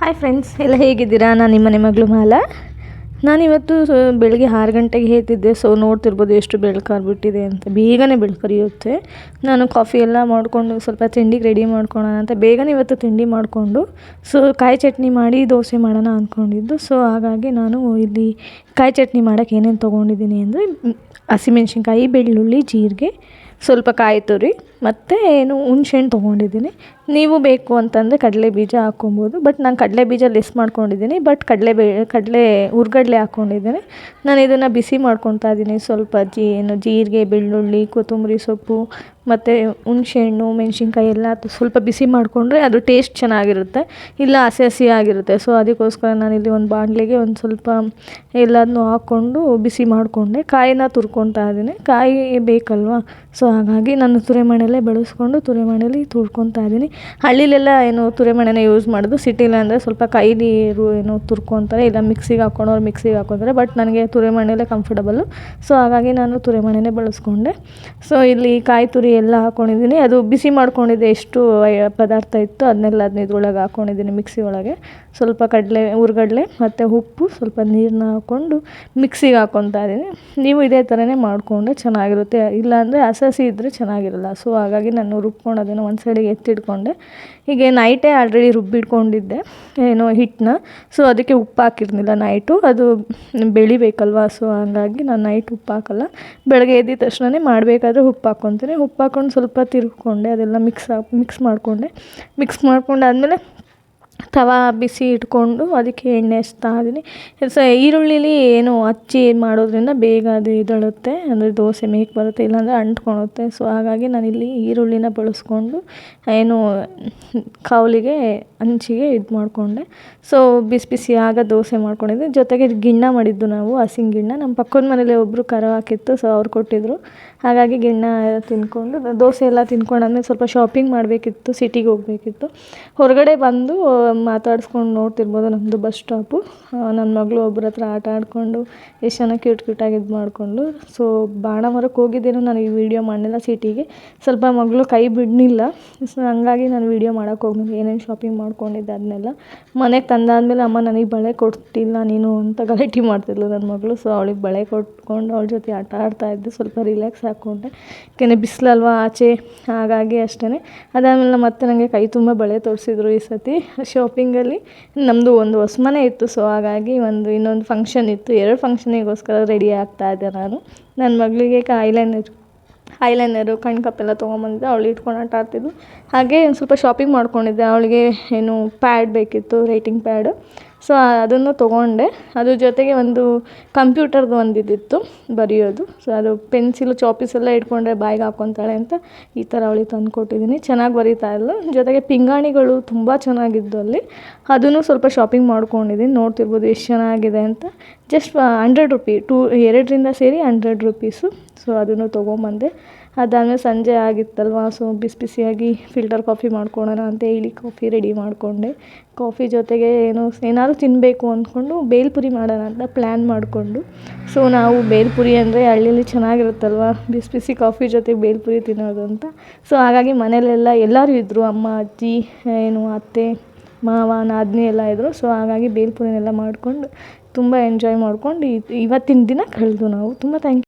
Hi friends ಎಲ್ಲ ಹೇಗಿದ್ದೀರಾ? ನಾನು ನಿಮ್ಮ ಮನೆ ಮಗಳು ಮಾಲಾ. ನಾನಿವತ್ತು ಬೆಳಗ್ಗೆ ಆರು ಗಂಟೆಗೆ ಹೇಳ್ತಿದ್ದೆ ಸೊ ನೋಡ್ತಿರ್ಬೋದು ಎಷ್ಟು ಬೆಳ್ಕಾರ್ಬಿಟ್ಟಿದೆ ಅಂತ. ಬೇಗನೆ ಬೆಳ್ಕರಿಯುತ್ತೆ ನಾನು ಕಾಫಿ ಎಲ್ಲ ಮಾಡಿಕೊಂಡು ಸ್ವಲ್ಪ ತಿಂಡಿಗೆ ರೆಡಿ ಮಾಡ್ಕೊಳ್ಳೋಣ ಅಂತ. ಬೇಗನೆ ಇವತ್ತು ತಿಂಡಿ ಮಾಡಿಕೊಂಡು ಸೊ ಕಾಯಿ ಚಟ್ನಿ ಮಾಡಿ ದೋಸೆ ಮಾಡೋಣ ಅಂದ್ಕೊಂಡಿದ್ದು ಸೊ ಹಾಗಾಗಿ ನಾನು ಇಲ್ಲಿ ಕಾಯಿ ಚಟ್ನಿ ಮಾಡೋಕ್ಕೆ ಏನೇನು ತೊಗೊಂಡಿದ್ದೀನಿ ಅಂದರೆ, ಹಸಿಮೆಣ್ಸಿನ್ಕಾಯಿ, ಬೆಳ್ಳುಳ್ಳಿ, ಜೀರಿಗೆ ಸ್ವಲ್ಪ ಕಾಯಿ ತುರಿ, ಮತ್ತು ಏನು ಹುಣ್ಸೆಹಣ್ಣು ತೊಗೊಂಡಿದ್ದೀನಿ. ನೀವು ಬೇಕು ಅಂತಂದರೆ ಕಡಲೆ ಬೀಜ ಹಾಕ್ಕೊಬೋದು, ಬಟ್ ನಾನು ಕಡಲೆ ಬೀಜ ಲೆಸ್ ಮಾಡ್ಕೊಂಡಿದ್ದೀನಿ, ಬಟ್ ಕಡಲೆ ಬೇ, ಕಡಲೆ ಹುರ್ಗಡ್ಲೆ ಹಾಕ್ಕೊಂಡಿದ್ದೀನಿ. ನಾನು ಇದನ್ನು ಬಿಸಿ ಮಾಡ್ಕೊತಾ ಇದ್ದೀನಿ. ಸ್ವಲ್ಪ ಜೀ, ಏನು ಜೀರಿಗೆ, ಬೆಳ್ಳುಳ್ಳಿ, ಕೊತ್ತಂಬರಿ ಸೊಪ್ಪು ಮತ್ತು ಹುಣ್ಸೆಹಣ್ಣು, ಮೆಣಸಿನ್ಕಾಯಿ ಎಲ್ಲ ಸ್ವಲ್ಪ ಬಿಸಿ ಮಾಡಿಕೊಂಡ್ರೆ ಅದು ಟೇಸ್ಟ್ ಚೆನ್ನಾಗಿರುತ್ತೆ. ಇಲ್ಲ ಹಸಿ ಹಸಿ ಆಗಿರುತ್ತೆ ಸೊ ಅದಕ್ಕೋಸ್ಕರ ನಾನಿಲ್ಲಿ ಒಂದು ಬಾಣಲೆಗೆ ಒಂದು ಸ್ವಲ್ಪ ಎಲ್ಲದನ್ನೂ ಹಾಕ್ಕೊಂಡು ಬಿಸಿ ಮಾಡಿಕೊಂಡೆ. ಕಾಯಿನ ತುರ್ಕೊತಾ ಇದ್ದೀನಿ. ಕಾಯಿ ಬೇಕಲ್ವಾ? ಸೊ ಹಾಗಾಗಿ ನಾನು ತುರಿಮಣೆಯಲ್ಲೇ ಬೆಳೆಸ್ಕೊಂಡು ತುರಿಮಣೆಯಲ್ಲಿ ತುರ್ಕೊತಾ ಇದ್ದೀನಿ. ಹಳ್ಳಿಲೆಲ್ಲ ಏನು ತುರಿಮಣೆನೇ ಯೂಸ್ ಮಾಡೋದು. ಸಿಟಿಲಿ ಅಂದರೆ ಸ್ವಲ್ಪ ಕೈ ನೀರು ಏನು ತುರ್ಕೊತಾರೆ. ಇಲ್ಲ ಮಿಕ್ಸಿಗೆ ಹಾಕ್ಕೊಂಡವ್ರು ಮಿಕ್ಸಿಗೆ ಹಾಕ್ಕೊತಾರೆ. ಬಟ್ ನನಗೆ ತುರಿಮಣೆಯಲ್ಲೇ ಕಂಫರ್ಟಬಲ್ಲು ಸೊ ಹಾಗಾಗಿ ನಾನು ತುರಿಮಣೆನೇ ಬಳಸ್ಕೊಂಡೆ. ಸೊ ಇಲ್ಲಿ ಕಾಯಿ ತುರಿ ಎಲ್ಲ ಹಾಕ್ಕೊಂಡಿದ್ದೀನಿ ಅದು ಬಿಸಿ ಮಾಡ್ಕೊಂಡಿದ್ದೆ ಎಷ್ಟು ಪದಾರ್ಥ ಇತ್ತು ಅದನ್ನೆಲ್ಲ ಅದನ್ನ ಇದ್ರೊಳಗೆ ಹಾಕ್ಕೊಂಡಿದ್ದೀನಿ ಮಿಕ್ಸಿ ಒಳಗೆ. ಸ್ವಲ್ಪ ಕಡಲೆ ಹುರ್ಗಡ್ಲೆ ಮತ್ತು ಉಪ್ಪು, ಸ್ವಲ್ಪ ನೀರನ್ನ ಹಾಕ್ಕೊಂಡು ಮಿಕ್ಸಿಗೆ ಹಾಕ್ಕೊತಾ ಇದ್ದೀನಿ. ನೀವು ಇದೇ ಥರನೇ ಮಾಡಿಕೊಂಡ್ರೆ ಚೆನ್ನಾಗಿರುತ್ತೆ. ಇಲ್ಲಾಂದರೆ ಹಸಸಿ ಹಸಿ ಇದ್ದರೆ ಚೆನ್ನಾಗಿರಲ್ಲ. ಸೊ ಹಾಗಾಗಿ ನಾನು ರುಬ್ಕೊಂಡು ಅದನ್ನು ಒಂದು ಸೈಡಿಗೆ ಎತ್ತಿಟ್ಕೊಂಡೆ. ಹೀಗೆ ನೈಟೇ ಆಲ್ರೆಡಿ ರುಬ್ಬಿಟ್ಕೊಂಡಿದ್ದೆ. ಏನೋ ಹಿಟ್ಟನ್ನ. ಸೊ ಅದಕ್ಕೆ ಉಪ್ಪು ಹಾಕಿರ್ಲಿಲ್ಲ ನೈಟು. ಅದು ಬೆಳಿಬೇಕಲ್ವ? ಸೊ ಹಾಗಾಗಿ ನಾನು ನೈಟ್ ಉಪ್ಪು ಹಾಕಲ್ಲ. ಬೆಳಗ್ಗೆ ಎದ್ದಿದ ತಕ್ಷಣವೇ ಮಾಡಬೇಕಾದ್ರೆ ಉಪ್ಪು ಹಾಕ್ಕೊತೀನಿ. ಉಪ್ಪು ಹಾಕ್ಕೊಂಡು ಸ್ವಲ್ಪ ತಿರ್ಕೊಂಡೆ ಅದೆಲ್ಲ ಮಿಕ್ಸ್ ಮಿಕ್ಸ್ ಮಾಡಿಕೊಂಡೆ. ಮಿಕ್ಸ್ ಮಾಡ್ಕೊಂಡಾದ್ಮೇಲೆ ತವಾ ಬಿಸಿ ಇಟ್ಕೊಂಡು ಅದಕ್ಕೆ ಎಣ್ಣೆ ಹಚ್ತಾ ಇದ್ದೀನಿ ಸೊ, ಈರುಳ್ಳಿಲಿ ಏನು ಹಚ್ಚಿ ಮಾಡೋದ್ರಿಂದ ಬೇಗ ಅದು ಇದಳುತ್ತೆ, ಅಂದರೆ ದೋಸೆ ಮೇಕ್ ಬರುತ್ತೆ, ಇಲ್ಲಾಂದರೆ ಅಂಟ್ಕೊಳುತ್ತೆ. ಸೊ, ಹಾಗಾಗಿ ನಾನಿಲ್ಲಿ ಈರುಳ್ಳಿನ ಬಳಸ್ಕೊಂಡು ಏನು ಕಾವಲಿಗೆ ಹಂಚಿಗೆ ಇದು ಮಾಡಿಕೊಂಡೆ. ಸೊ, ಬಿಸಿ ಬಿಸಿ ಆಗ ದೋಸೆ ಮಾಡ್ಕೊಂಡಿದ್ದೆ. ಜೊತೆಗೆ ಗಿಣ್ಣ ಮಾಡಿದ್ದು ನಾವು, ಹಸಿನ ಗಿಣ್ಣ. ನಮ್ಮ ಪಕ್ಕದ ಮನೇಲಿ ಒಬ್ಬರು ಕರ ಹಾಕಿತ್ತು, ಸೊ, ಅವ್ರು ಕೊಟ್ಟಿದ್ದರು ಹಾಗಾಗಿ ಗಿಣ್ಣ ತಿಂದ್ಕೊಂಡು ದೋಸೆ ಎಲ್ಲ ತಿನ್ಕೊಂಡಾದ್ಮೇಲೆ ಸ್ವಲ್ಪ ಶಾಪಿಂಗ್ ಮಾಡಬೇಕಿತ್ತು ಸಿಟಿಗೆ ಹೋಗಬೇಕಿತ್ತು. ಹೊರಗಡೆ ಬಂದು ಮಾತಾಡ್ಸ್ಕೊಂಡು ನೋಡ್ತಿರ್ಬೋದು ನಮ್ಮದು ಬಸ್ ಸ್ಟಾಪು. ನನ್ನ ಮಗಳು ಒಬ್ಬರ ಹತ್ರ ಆಟ ಆಡಿಕೊಂಡು, ಎಷ್ಟು ಚೆನ್ನಾಗಿ ಕ್ಯೂಟ್ ಕ್ಯೂಟಾಗಿ ಇದು ಮಾಡಿಕೊಂಡು. ಸೊ ಬಾಣ ಮರಕ್ಕೆ ಹೋಗಿದ್ದೇನೋ ನಾನು ಈ ವಿಡಿಯೋ ಮಾಡಲಿಲ್ಲ ಸಿಟಿಗೆ. ಸ್ವಲ್ಪ ಮಗಳು ಕೈ ಬಿಡಲಿಲ್ಲ. ಸೊ ಹಂಗಾಗಿ ನಾನು ವಿಡಿಯೋ ಮಾಡೋಕೆ ಹೋಗ್ಬೇಕು. ಏನೇನು ಶಾಪಿಂಗ್ ಮಾಡ್ಕೊಂಡಿದ್ದೆ ಅದನ್ನೆಲ್ಲ ಮನೆಗೆ ತಂದಾದಮೇಲೆ ಅಮ್ಮ ನನಗೆ ಬಳೆ ಕೊಡ್ತಿಲ್ಲ ನೀನು ಅಂತ ಗಲಾಟೆ ಮಾಡ್ತಿದ್ಲು ನನ್ನ ಮಗಳು. ಸೊ ಅವಳಿಗೆ ಬಳೆ ಕೊಟ್ಕೊಂಡು ಅವಳ ಜೊತೆ ಆಟ ಆಡ್ತಾ ಇದ್ದೆ. ಸ್ವಲ್ಪ ರಿಲ್ಯಾಕ್ಸ್ ಹಾಕ್ಕೊಂಡೆ ಯಾಕೆಂದರೆ ಬಿಸಿಲಲ್ವಾ ಆಚೆ? ಹಾಗಾಗಿ ಅಷ್ಟೇ ಅದಾದಮೇಲೆ ಮತ್ತೆ ನನಗೆ ಕೈ ತುಂಬ ಬಳೆ ತೋರಿಸಿದ್ರು ಈ ಸತಿ. ಶಾಪಿಂಗಲ್ಲಿ ನಮ್ಮದು ಒಂದು ಹೊಸ ಮನೆ ಇತ್ತು ಸೊ ಹಾಗಾಗಿ ಒಂದು ಇನ್ನೊಂದು ಫಂಕ್ಷನ್ ಇತ್ತು. ಎರಡು ಫಂಕ್ಷನಿಗೋಸ್ಕರ ರೆಡಿ ಆಗ್ತಾ ಇದ್ದೆ ನಾನು. ನನ್ನ ಮಗಳಿಗೆ ಐಲೈನರ್ ಐಲೈನರು ಕಣ್ಕಪ್ಪೆಲ್ಲ ತೊಗೊಂಬಂದಿದ್ದೆ, ಅವಳು ಇಟ್ಕೊಂಡು ಆಟ ಆಡ್ತಿದ್ಳು ಹಾಗೆ ಒಂದು ಸ್ವಲ್ಪ ಶಾಪಿಂಗ್ ಮಾಡ್ಕೊಂಡಿದ್ದೆ. ಅವಳಿಗೆ ಏನು ಪ್ಯಾಡ್ ಬೇಕಿತ್ತು ರೈಟಿಂಗ್ ಪ್ಯಾಡು ಸೊ ಅದನ್ನು ತೊಗೊಂಡೆ. ಅದ್ರ ಜೊತೆಗೆ ಒಂದು ಕಂಪ್ಯೂಟರ್ದು ಒಂದಿದ್ದಿತ್ತು ಬರೆಯೋದು. ಸೊ ಅದು ಪೆನ್ಸಿಲು ಚಾಪೀಸ್ ಎಲ್ಲ ಇಟ್ಕೊಂಡ್ರೆ ಬಾಯಿಗೆ ಹಾಕ್ಕೊತಾಳೆ ಅಂತ ಈ ಥರ ಅವಳಿಗೆ ತಂದು ಕೊಟ್ಟಿದ್ದೀನಿ. ಚೆನ್ನಾಗಿ ಬರೀತಾ ಇಲ್ಲ ಜೊತೆಗೆ ಪಿಂಗಾಣಿಗಳು ತುಂಬ ಚೆನ್ನಾಗಿದ್ದು ಅಲ್ಲಿ. ಅದನ್ನು ಸ್ವಲ್ಪ ಶಾಪಿಂಗ್ ಮಾಡ್ಕೊಂಡಿದ್ದೀನಿ. ನೋಡ್ತಿರ್ಬೋದು ಎಷ್ಟು ಚೆನ್ನಾಗಿದೆ ಅಂತ. ಜಸ್ಟ್ ಹಂಡ್ರೆಡ್ ರುಪಿ ಟೂ ಎರಡರಿಂದ ಸೇರಿ ಹಂಡ್ರೆಡ್ ರುಪೀಸು ಸೊ ಅದನ್ನು ತೊಗೊಂಬಂದೆ. ಅದಾದಮೇಲೆ ಸಂಜೆ ಆಗಿತ್ತಲ್ವ, ಸೊ ಬಿಸಿ ಬಿಸಿಯಾಗಿ ಫಿಲ್ಟರ್ ಕಾಫಿ ಮಾಡ್ಕೊಳ್ಳೋಣ ಅಂತ ಹೇಳಿ ಕಾಫಿ ರೆಡಿ ಮಾಡಿಕೊಂಡೆ. ಕಾಫಿ ಜೊತೆಗೆ ಏನು, ಏನಾದರೂ ತಿನ್ನಬೇಕು ಅಂದ್ಕೊಂಡು ಬೇಲ್ಪುರಿ ಮಾಡೋಣ ಅಂತ ಪ್ಲ್ಯಾನ್ ಮಾಡಿಕೊಂಡು. ಸೊ ನಾವು ಬೇಲ್ಪುರಿ ಅಂದರೆ ಹಳ್ಳಿಯಲ್ಲಿ ಚೆನ್ನಾಗಿರುತ್ತಲ್ವ, ಬಿಸಿ ಬಿಸಿ ಕಾಫಿ ಜೊತೆ ಬೇಲ್ಪುರಿ ತಿನ್ನೋದು ಅಂತ. ಸೊ ಹಾಗಾಗಿ ಮನೆಯಲ್ಲೆಲ್ಲ ಎಲ್ಲರೂ ಇದ್ದರು ಅಮ್ಮ, ಅಜ್ಜಿ, ಏನು ಅತ್ತೆ, ಮಾವ, ನಾದಿನಿ ಎಲ್ಲ ಇದ್ದರು ಸೊ ಹಾಗಾಗಿ ಬೇಲ್ಪುರಿನೆಲ್ಲ ಮಾಡಿಕೊಂಡು ತುಂಬ ಎಂಜಾಯ್ ಮಾಡ್ಕೊಂಡು ಇವತ್ತಿನ ದಿನ ಕಳೆದು ನಾವು. ತುಂಬ ಥ್ಯಾಂಕ್